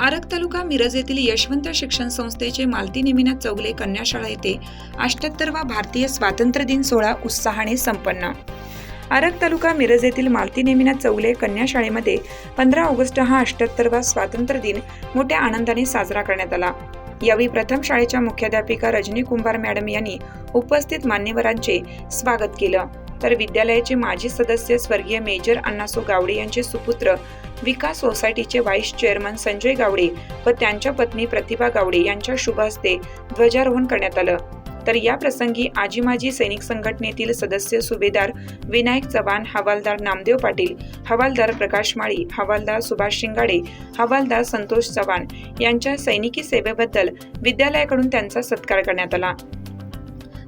आरग तालुका मिरज येथील यशवंत शिक्षण संस्थेचे मालती नेमिनाथ चौगले कन्याशाळा येथे अष्ट्याहत्तरवा भारतीय स्वातंत्र्य दिन सोहळा उत्साहाने संपन्न. आरग तालुका मिरज येथील मालती नेमिना चौले कन्या कन्याशाळेमध्ये पंधरा ऑगस्ट हा अष्ट्याहत्तरवा स्वातंत्र्य दिन मोठ्या आनंदाने साजरा करण्यात आला. यावेळी प्रथम शाळेच्या मुख्याध्यापिका रजनी कुंभार मॅडम यांनी उपस्थित मान्यवरांचे स्वागत केलं. तर विद्यालयाचे माजी सदस्य स्वर्गीय मेजर अण्णासो गावडे यांचे सुपुत्र विकास सोसायटीचे व्हाईस चेअरमन संजय गावडे व त्यांच्या पत्नी प्रतिभा गावडे यांच्या शुभ हस्ते ध्वजारोहण करण्यात आलं. तर या प्रसंगी आजी माजी सैनिक संघटनेतील सदस्य सुभेदार विनायक चव्हाण हवालदार नामदेव पाटील हवालदार प्रकाश माळी हवालदार सुभाष शिंगाडे हवालदार संतोष चव्हाण यांच्या सैनिकी सेवेबद्दल विद्यालयाकडून त्यांचा सत्कार करण्यात आला.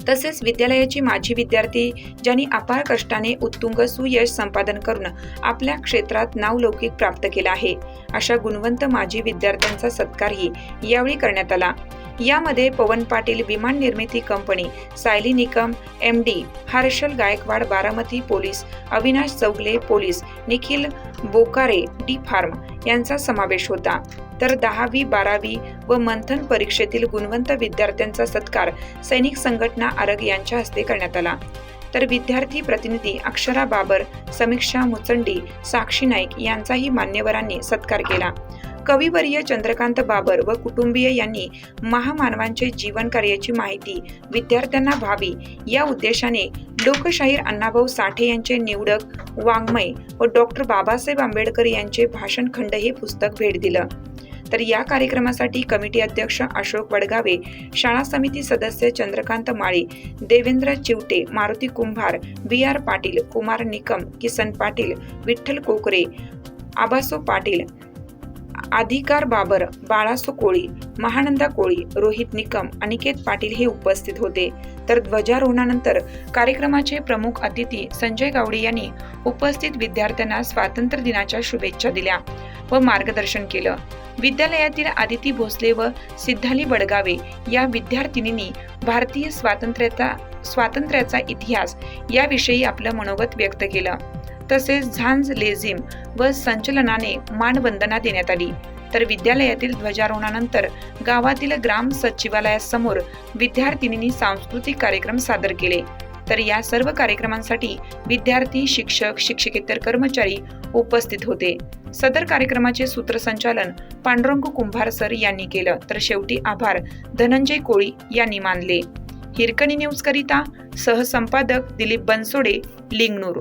तसेच विद्यालयाची माजी विद्यार्थी ज्यांनी अपार कष्टाने उत्तुंग सुयश संपादन करून आपल्या क्षेत्रात नावलौकिक प्राप्त केला आहे अशा गुणवंत माजी विद्यार्थ्यांचा सत्कारही यावेळी करण्यात आला. यामध्ये पवन पाटील विमान निर्मिती company Sayali Nikam M D Harshal Gaikwad Baramati police Avinash Chougule police Nikhil Bokare D pharm यांचा समावेश होता. तर दहावी बारावी व मंथन परीक्षेतील गुणवंत विद्यार्थ्यांचा सत्कार सैनिक संघटना आरग यांच्या हस्ते करण्यात आला. तर विद्यार्थी प्रतिनिधी अक्षरा बाबर समीक्षा मुचंडी साक्षी नाईक यांचाही मान्यवरांनी सत्कार केला. कविवर्य चंद्रकांत बाबर व कुटुंबीय यांनी महामानवांचे जीवन कार्याची माहिती विद्यार्थ्यांना व्हावी या उद्देशाने लोकशाहीर अण्णाभाऊ साठे यांचे निवडक वाङ्मय व डॉक्टर बाबासाहेब आंबेडकर यांचे भाषणखंड हे पुस्तक भेट दिलं. तर या कार्यक्रमासाठी कमिटी अध्यक्ष अशोक वडगावे शाळा समिती सदस्य चंद्रकांत माळी देवेंद्र चिवटे मारुती कुंभार बी आर पाटील कुमार निकम किसन पाटील विठ्ठल कोकरे आबासो पाटील अधिकार बाबर बाळासो कोळी महानंदा कोळी रोहित निकम अनिकेत पाटील हे उपस्थित होते. तर ध्वजारोहणानंतर कार्यक्रमाचे प्रमुख अतिथी संजय गावडे यांनी उपस्थित विद्यार्थ्यांना स्वातंत्र्य दिनाच्या शुभेच्छा दिल्या व मार्गदर्शन केलं. विद्यालयातील आदिती भोसले व सिद्धाली बडगावे या विद्यार्थिनींनी भारतीय स्वातंत्र्याचा स्वातंत्र्याचा इतिहास याविषयी आपलं मनोगत व्यक्त केलं. तसेच झांज लेझिम व संचलनाने मानवंदना देण्यात आली. तर विद्यालयातील ध्वजारोहणानंतर गावातील ग्राम सचिवालयासमोर विद्यार्थिनींनी सांस्कृतिक कार्यक्रम सादर केले. तर या सर्व कार्यक्रमांसाठी विद्यार्थी शिक्षक शिक्षकेतर कर्मचारी उपस्थित होते. सदर कार्यक्रमाचे सूत्रसंचालन पांडुरंग कुंभार सर यांनी केलं. तर शेवटी आभार धनंजय कोळी यांनी मानले. हिरकणी न्यूज करिता सहसंपादक दिलीप बनसोडे लिंगनूर.